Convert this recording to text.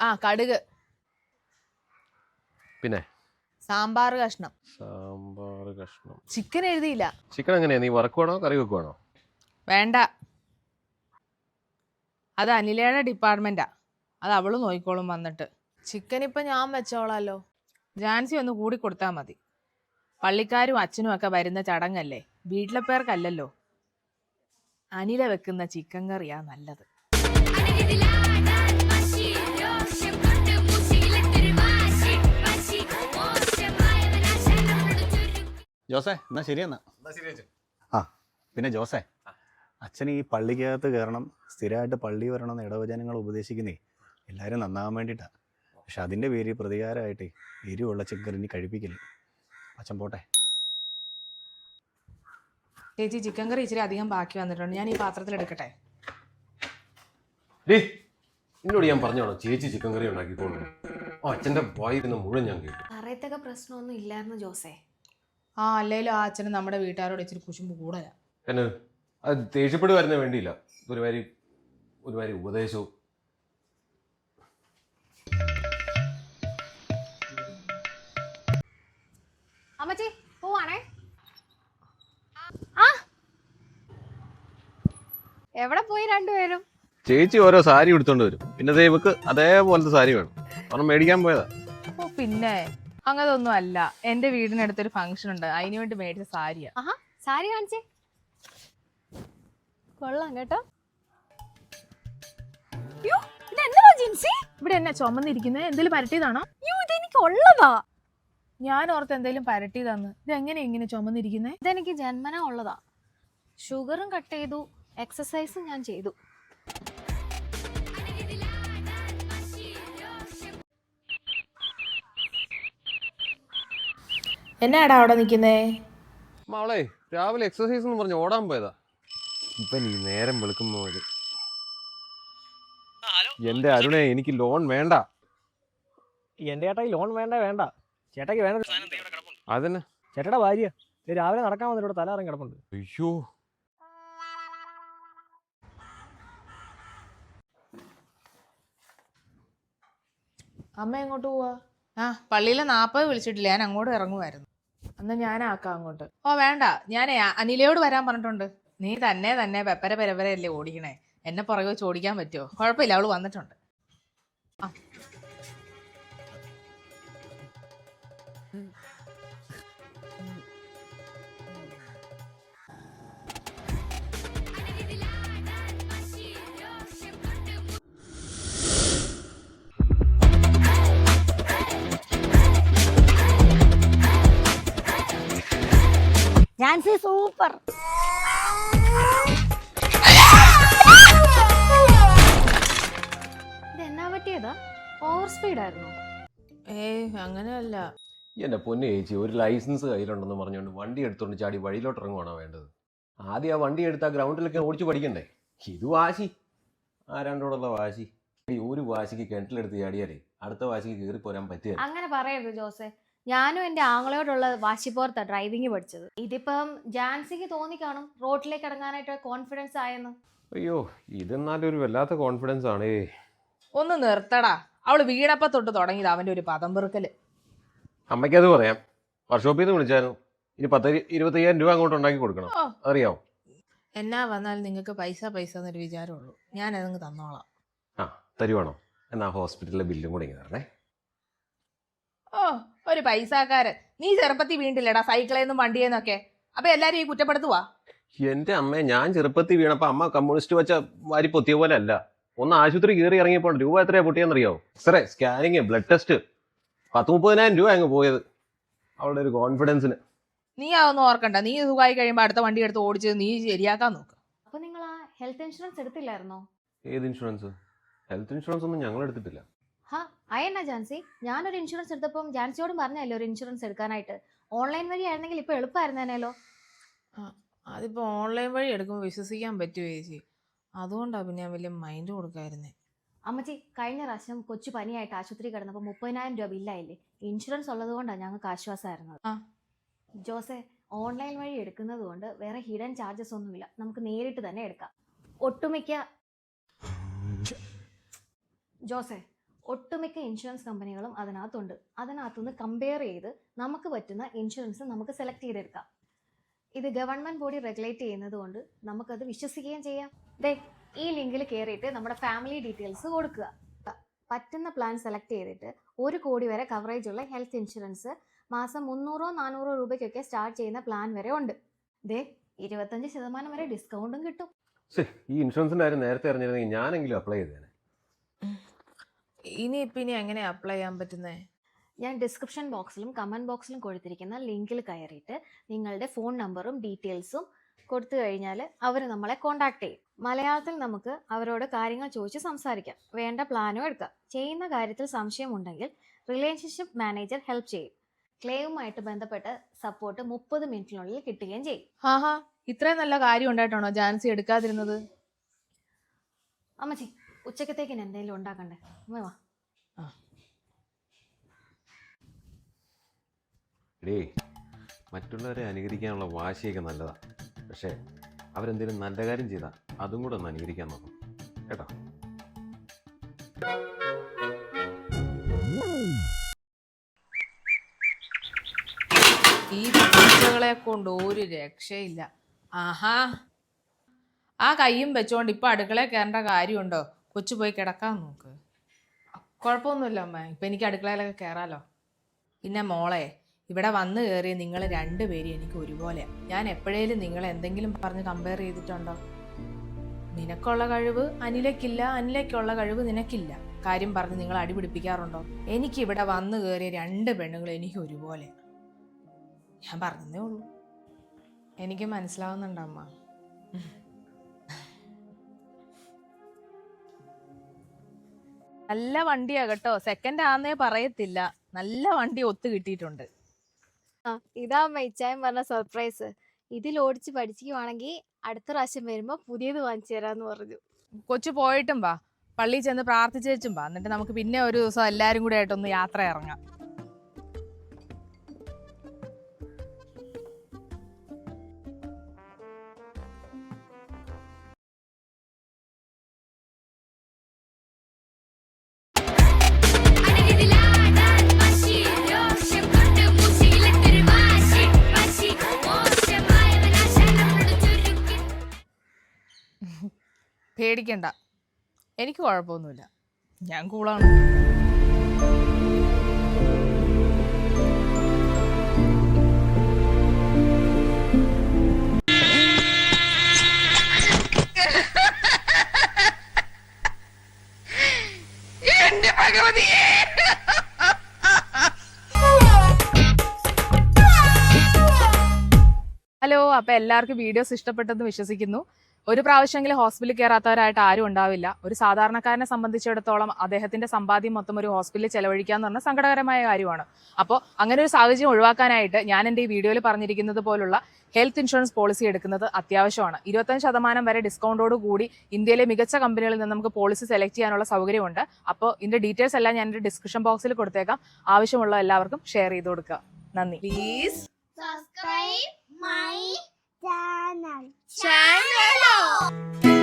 ആ കടുക്. പിന്നെ? സാമ്പാർ കഷ്ണം. സാമ്പാർ കഷ്ണം. ചിക്കൻ എഴുതിയില്ല. ചിക്കൻ എങ്ങനെയാ? നീ വറക്കുവാണോ കറി വെക്കുവാണോ വേണ്ട. അത് അനിലയുടെ ഡിപ്പാർട്ട്മെന്റാ അത് അവൾ നോക്കിക്കോളും വന്നിട്ട്. ചിക്കൻ ഇപ്പൊ ഞാൻ വെച്ചോളാലോ. ജാൻസി ഒന്ന് കൂടി കൊടുത്താൽ മതി. പള്ളിക്കാരും അച്ഛനും ഒക്കെ വരുന്ന ചടങ്ങല്ലേ? വീട്ടിലെ പേർക്കല്ലല്ലോ. അനില വെക്കുന്ന ചിക്കൻ കറിയാ നല്ലത്. ജോസേ എന്നാ ശരിയെന്നാ. ആ പിന്നെ ജോസേ അച്ഛൻ ഈ പള്ളിക്കകത്ത് കയറണം സ്ഥിരമായിട്ട് പള്ളി വരണമെന്ന് ഇടവചനങ്ങൾ ഉപദേശിക്കുന്നേ. എല്ലാവരും നന്നാവാൻ വേണ്ടിയിട്ടാണ് പക്ഷെ അതിന്റെ പേര് പ്രതികാരമായിട്ട് എരിവുള്ള ചിക്കൻ ഇനി കഴിപ്പിക്കില്ല. അച്ഛൻ പോട്ടെ. ചേച്ചി ചിക്കൻ കറി ഇച്ചിരി അധികം ബാക്കി വന്നിട്ടുണ്ട്. ഞാൻ ഈ പാത്രത്തിൽ എടുക്കട്ടെ? ഡേ എന്നോട് ഞാൻ പറഞ്ഞോളൂ. ചേച്ചി ചിക്കൻ കറി ഉണ്ടാക്കിക്കോളൂ ഓ അച്ഛന്റെ വായിരുന്ന മുഴുവൻ ഞാൻ കേട്ടു. പറയത്തക്ക പ്രശ്നമൊന്നും ഇല്ലായിരുന്നു ജോസേ. ആ അല്ലേലും ആ അച്ഛന് നമ്മുടെ വീട്ടുകാരോട് ഇച്ചിരി കുശുമ്പ് കൂടലാണ് അത് അത് വരുന്ന വേണ്ടിയില്ല. ഒരുമാതിരി ഒരുമാതിരി ഉപദേശവും. അമ്മച്ചി പോവാണേ. എവിടെ പോയി രണ്ടുപേരും? ചേച്ചി ഓരോ സാരി എടുത്തോണ്ട് വരും. പിന്നെ ഇവക്ക് അതേപോലത്തെ സാരി വേണം. കാരണം മേടിക്കാൻ പോയതാ. ഓ പിന്നെ. അങ്ങനതൊന്നും അല്ല. എന്റെ വീടിനടുത്തൊരു ഫംഗ്ഷൻ ഉണ്ട്. അതിന് വേണ്ടി മേടിച്ച സാരിയാ. ആഹാ സാരി കാണിച്ചേ. കൊള്ളാം കേട്ടോ. യ്യോ, ഇതെന്തുവാ ജിൻസി? ഇവിടെ എന്നാ ചുമന്നിരിക്കുന്നത് എന്തെങ്കിലും പരട്ടിയതാണോ? യ്യോ, ഇതെനിക്ക് ഉള്ളതാ. ഞാൻ ഓർത്ത് എന്തെങ്കിലും പരട്ടിയതാന്ന്. ഇത് എങ്ങനെ ഇങ്ങനെ ചുമന്നിരിക്കുന്നേ? ഇതെനിക്ക് ജന്മന ഉള്ളതാ. ഷുഗറും കട്ട് ചെയ്തു. എക്സസൈസും ഞാൻ ചെയ്തു. എന്നാടാ അവിടെ നിൽക്കുന്നേ? മാളേ രാവിലെ എക്സസൈസ് എന്ന് പറഞ്ഞ് ഓടാൻ പോയതാ. ഇപ്പൊ നീ നേരം വെളുക്കുമ്പോ മതി എന്റെ അരുണെ എനിക്ക് ലോൺ വേണ്ട. എന്റെ ചേട്ടായി ലോൺ വേണ്ട വേണ്ട. ചേട്ടായിക്ക് വേണ്ട. അതന്നെ? ചേട്ടയുടെ ഭാര്യ. ദേ രാവിലെ നടക്കാൻ വന്നിട്ട് ഇവിടെ തല ഇറങ്ങി കിടപ്പുണ്ട്. അയ്യോ. അമ്മ എങ്ങോട്ട് പോവാ? ആ പള്ളിയിലെ നാപ്പത് വിളിച്ചിട്ടില്ല. ഞാൻ അങ്ങോട്ട് ഇറങ്ങുമായിരുന്നു എന്നാ ഞാനാക്കാം അങ്ങോട്ട്. ഓ വേണ്ട. ഞാനേ അനിലയോട് വരാൻ പറഞ്ഞിട്ടുണ്ട്. നീ തന്നെ തന്നെ പെപ്പര പെരവരല്ലേ ഓടിക്കണേ? എന്നെ പുറകെ വെച്ച് ഓടിക്കാൻ പറ്റുമോ കുഴപ്പമില്ല അവൾ വന്നിട്ടുണ്ട്. ആ. ജാൻസി സൂപ്പർ ഇത് എന്നാ പറ്റിയതാ? ഓവർ സ്പീഡ് ആയിരുന്നു? ഏയ് അങ്ങനെയല്ല. എന്റെ പൊന്നു ചേച്ചി ഒരു ലൈസൻസ് കയ്യിലുണ്ടെന്ന് പറഞ്ഞുകൊണ്ട് വണ്ടി എടുത്തോണ്ട് ചാടി വഴിയിലോട്ട് ഇറങ്ങുവാണോ വേണ്ടത്? ആദ്യം ആ വണ്ടി എടുത്ത് ആ ഗ്രൗണ്ടിലൊക്കെ ഓടിച്ചു പഠിക്കണ്ടേ? ഇത് വാശി. ആരാണ്ടോടുള്ള വാശി. ഒരു വാശിക്ക് കിണറ്റിലെടുത്ത് ചാടിയാലേ അടുത്ത വാശിക്ക് കയറി പോരാൻ പറ്റിയ അങ്ങനെ പറയരുത് ജോസെ. ഞാനും എന്റെ ആങ്ങളയോടുള്ള വാശിപ്പോർത്താണ് ഡ്രൈവിംഗ് പഠിച്ചത്. ഇതിപ്പം ജാൻസിക്ക് തോന്നി കാണും റോഡിലേക്ക് ഇറങ്ങാനായിട്ട് കോൺഫിഡൻസ് ആയെന്ന്. അയ്യോ ഇതെന്നാലും ഒരു വല്ലാത്ത കോൺഫിഡൻസ് ആണ്. ഒന്ന് നിർത്തടാ. അവൾ വീടപ്പ തൊട്ട് തുടങ്ങിയത് അവന്റെ ഒരു പദം പെറുക്കൽ. അത് പറയാം. വർക്ക്ഷോപ്പിൽ നിന്ന് വിളിച്ചായിരുന്നു. ഇനി പത്ത് ഇരുപത്തയ്യായിരം രൂപ അങ്ങോട്ട് ഉണ്ടാക്കി കൊടുക്കണം. അറിയാമോ അറിയാവോ എന്നാ വന്നാൽ നിങ്ങൾക്ക് പൈസ പൈസ എന്നൊരു വിചാരമുള്ളൂ. ഞാൻ അതങ്ങ് തന്നോളാം. ആ തരുവാണോ? എന്നാ ഹോസ്പിറ്റലിലെ ബില്ലും കൂടി ഇങ്ങനെ തരണേ. ഓ ഒരു പൈസക്കാരൻ. നീ ചെറുപ്പത്തിൽ വീണ്ടില്ലടാ സൈക്കിളേന്നും വണ്ടിയെന്നൊക്കെ അപ്പൊ എല്ലാരും ഈ കുറ്റപ്പെടുത്തുവാ? എന്റെ അമ്മയെ ഞാൻ ചെറുപ്പത്തിൽ വീണപ്പോ അമ്മ കമ്മ്യൂണിസ്റ്റ് വെച്ച വാരി പൊത്തിയ പോലെ അല്ല ഒന്ന് ആശുപത്രി കയറി ഇറങ്ങിയപ്പോൾ രൂപ എത്രയാ പൊട്ടിയെന്നറിയോ? എക്സ്റേ സ്കാനിങ് ബ്ലഡ് ടെസ്റ്റ് പത്ത് മുപ്പതിനായിരം രൂപ അങ്ങ് പോയത് അവളുടെ ഒരു കോൺഫിഡൻസിന് നീ. അതൊന്നും ഓർക്കണ്ട. നീ സുഖമായി കഴിയുമ്പോൾ അടുത്ത വണ്ടി എടുത്ത് ഓടിച്ച് നീ ശരിയാക്കാൻ നോക്ക്. അപ്പൊ നിങ്ങൾ ആ ഹെൽത്ത് ഇൻഷുറൻസ് എടുത്തില്ലായിരുന്നോ? ഏത് ഇൻഷുറൻസ് ഹെൽത്ത് ഇൻഷുറൻസ് ഒന്നും ഞങ്ങൾ എടുത്തിട്ടില്ല. ഹാ അയെന്നാ ജാൻസി? ഞാനൊരു ഇൻഷുറൻസ് എടുത്തപ്പം ജാൻസിയോടും പറഞ്ഞല്ലോ ഒരു ഇൻഷുറൻസ് എടുക്കാനായിട്ട്? ഓൺലൈൻ വഴി ആയിരുന്നെങ്കിൽ ഇപ്പൊ എളുപ്പമായിരുന്നേനല്ലോ അതിപ്പോ ഓൺലൈൻ വഴി എടുക്കുമ്പോൾ വിശ്വസിക്കാൻ പറ്റുമോ ചേച്ചി? അതുകൊണ്ടാണ് പിന്നെ ഞാൻ വലിയ മൈൻഡ് കൊടുക്കായിരുന്നേ അമ്മച്ചി കഴിഞ്ഞ പ്രാവശ്യം കൊച്ചു പനിയായിട്ട് ആശുപത്രി കിടന്നപ്പോൾ മുപ്പതിനായിരം രൂപ ഇല്ലായില്ലേ ഇൻഷുറൻസ് ഉള്ളത് കൊണ്ടാണ് ഞങ്ങൾക്ക് ആശ്വാസമായിരുന്നത്. ആ. ജോസെ ഓൺലൈൻ വഴി എടുക്കുന്നത് കൊണ്ട് വേറെ ഹിഡൻ ചാർജസ് ഒന്നുമില്ല. നമുക്ക് നേരിട്ട് തന്നെ എടുക്കാം. ഒട്ടുമിക്ക ജോസെ ഒട്ടുമിക്ക ഇൻഷുറൻസ് കമ്പനികളും അതിനകത്തുണ്ട്. അതിനകത്തുനിന്ന് കമ്പയർ ചെയ്ത് നമുക്ക് പറ്റുന്ന ഇൻഷുറൻസ് നമുക്ക് സെലക്ട് ചെയ്തെടുക്കാം. ഇത് ഗവൺമെന്റ് ബോഡി റെഗുലേറ്റ് ചെയ്യുന്നത് കൊണ്ട് നമുക്കത് വിശ്വസിക്കുകയും ചെയ്യാം. ദേ ഈ ലിങ്കിൽ കയറിയിട്ട് നമ്മുടെ ഫാമിലി ഡീറ്റെയിൽസ് കൊടുക്കുക. പറ്റുന്ന പ്ലാൻ സെലക്ട് ചെയ്തിട്ട് ഒരു കോടി വരെ കവറേജ് ഉള്ള ഹെൽത്ത് ഇൻഷുറൻസ് മാസം മുന്നൂറോ നാനൂറോ രൂപയ്ക്കൊക്കെ സ്റ്റാർട്ട് ചെയ്യുന്ന പ്ലാൻ വരെ ഉണ്ട്. ദേ ഇരുപത്തഞ്ച് ശതമാനം വരെ ഡിസ്കൗണ്ടും കിട്ടും. ഈ ഇൻഷുറൻസിന്റെ കാര്യം നേരത്തെ അറിഞ്ഞിരുന്നെങ്കിൽ ഞാനെങ്കിലും അപ്ലൈ ചെയ്തേനെ. ഇനി ഇപ്പം ഇനി എങ്ങനെയാ അപ്ലൈ ചെയ്യാൻ പറ്റുന്നേ? ഞാൻ ഡിസ്ക്രിപ്ഷൻ ബോക്സിലും കമന്റ് ബോക്സിലും കൊടുത്തിരിക്കുന്ന ലിങ്കിൽ കയറിയിട്ട് നിങ്ങളുടെ ഫോൺ നമ്പറും ഡീറ്റെയിൽസും കൊടുത്തു കഴിഞ്ഞാൽ അവർ നമ്മളെ കോൺടാക്ട് ചെയ്യും. മലയാളത്തിൽ നമുക്ക് അവരോട് കാര്യങ്ങൾ ചോദിച്ച് സംസാരിക്കാം. വേണ്ട പ്ലാനും എടുക്കാം. ചെയ്യുന്ന കാര്യത്തിൽ സംശയമുണ്ടെങ്കിൽ റിലേഷൻഷിപ്പ് മാനേജർ ഹെൽപ്പ് ചെയ്യും. ക്ലെയിമുമായിട്ട് ബന്ധപ്പെട്ട് സപ്പോർട്ട് മുപ്പത് മിനിറ്റിനുള്ളിൽ കിട്ടുകയും ചെയ്യും. ഹാ ഹാ ഇത്രയും നല്ല കാര്യം ഉണ്ടായിട്ടാണോ ജാൻസി എടുക്കാതിരുന്നത്? അമ്മച്ചി ഉച്ചക്കത്തേക്കിന് എന്തെങ്കിലും ഉണ്ടാക്കണ്ടേ? അമ്മ വാ. ഡേ മറ്റുള്ളവരെ അനുകരിക്കാനുള്ള വാശിയൊക്കെ നല്ലതാ. പക്ഷേ അവരെന്തെങ്കിലും നല്ല കാര്യം ചെയ്താൽ അതും കൂടെ ഒന്ന് അനുകരിക്കാൻ നോക്കും. കേട്ടോ? ഈ പൂച്ചകളെ കൊണ്ട് ഒരു രക്ഷയില്ല. ആഹാ. ആ കയ്യും വെച്ചോണ്ട് ഇപ്പൊ അടുക്കളയിൽ കയറേണ്ട കാര്യമുണ്ടോ? കൊച്ചു പോയി കിടക്കാൻ നോക്ക്. കുഴപ്പമൊന്നുമില്ല അമ്മ. ഇപ്പം എനിക്ക് അടുക്കളയിലൊക്കെ കയറാലോ പിന്നെ മോളെ ഇവിടെ വന്നു കയറിയ നിങ്ങൾ രണ്ടുപേരും എനിക്ക് ഒരുപോലെയാണ് ഞാൻ എപ്പോഴേലും നിങ്ങൾ എന്തെങ്കിലും പറഞ്ഞ് കമ്പയർ ചെയ്തിട്ടുണ്ടോ? നിനക്കുള്ള കഴിവ് അനിലയ്ക്കില്ല അനിലയ്ക്കുള്ള കഴിവ് നിനക്കില്ല. കാര്യം പറഞ്ഞ് നിങ്ങൾ അടിപിടിപ്പിക്കാറുണ്ടോ എനിക്ക് ഇവിടെ വന്നു കയറിയ രണ്ട് പെണ്ണുങ്ങൾ എനിക്ക് ഒരുപോലെ ഞാൻ പറഞ്ഞതേ ഉള്ളൂ. എനിക്ക് മനസ്സിലാവുന്നുണ്ട് നല്ല വണ്ടിയാ കേട്ടോ. സെക്കൻഡ് ആന്നേ പറയത്തില്ല. നല്ല വണ്ടി ഒത്തു കിട്ടിയിട്ടുണ്ട്. ആ ഇതാ മൈച്ചായം പറഞ്ഞ സർപ്രൈസ് ഇതിൽ ഓടിച്ച് പഠിച്ചിക്കുവാണെങ്കിൽ അടുത്ത പ്രാവശ്യം വരുമ്പോൾ പുതിയത് വാങ്ങിച്ചു തരാന്ന് പറഞ്ഞു. കൊച്ചു പോയിട്ടും വാ. പള്ളിയിൽ ചെന്ന് പ്രാർത്ഥിച്ചേച്ചും വാ. എന്നിട്ട് നമുക്ക് പിന്നെ ഒരു ദിവസം എല്ലാരും കൂടെ ആയിട്ടൊന്ന് യാത്ര ഇറങ്ങാം. പേടിക്കണ്ട. എനിക്ക് കുഴപ്പമൊന്നുമില്ല. ഞാൻ കൂളാണ്. ഹലോ അപ്പൊ എല്ലാവർക്കും വീഡിയോസ് ഇഷ്ടപ്പെട്ടെന്ന് വിശ്വസിക്കുന്നു. ഒരു പ്രാവശ്യമെങ്കിലും ഹോസ്പിറ്റലിൽ കയറാത്തവരായിട്ട് ആരും ഉണ്ടാവില്ല. ഒരു സാധാരണക്കാരനെ സംബന്ധിച്ചിടത്തോളം അദ്ദേഹത്തിന്റെ സമ്പാദ്യം മൊത്തം ഒരു ഹോസ്പിറ്റലിൽ ചെലവഴിക്കുക എന്ന് സങ്കടകരമായ കാര്യമാണ്. അപ്പോൾ അങ്ങനെ ഒരു സാഹചര്യം ഒഴിവാക്കാനായിട്ട് ഞാൻ എന്റെ ഈ വീഡിയോയിൽ പറഞ്ഞിരിക്കുന്നത് പോലുള്ള ഹെൽത്ത് ഇൻഷുറൻസ് പോളിസി എടുക്കുന്നത് അത്യാവശ്യമാണ്. ഇരുപത്തഞ്ച് ശതമാനം വരെ ഡിസ്കൗണ്ടോട് കൂടി ഇന്ത്യയിലെ മികച്ച കമ്പനികളിൽ നിന്ന് നമുക്ക് പോളിസി സെലക്ട് ചെയ്യാനുള്ള സൗകര്യമുണ്ട്. അപ്പോൾ ഇതിന്റെ ഡീറ്റെയിൽസ് എല്ലാം ഞാൻ എന്റെ ഡിസ്ക്രിപ്ഷൻ ബോക്സിൽ കൊടുത്തേക്കാം. ആവശ്യമുള്ള എല്ലാവർക്കും ഷെയർ ചെയ്ത് കൊടുക്കുക. നന്ദി. പ്ലീസ് 장난아니 지.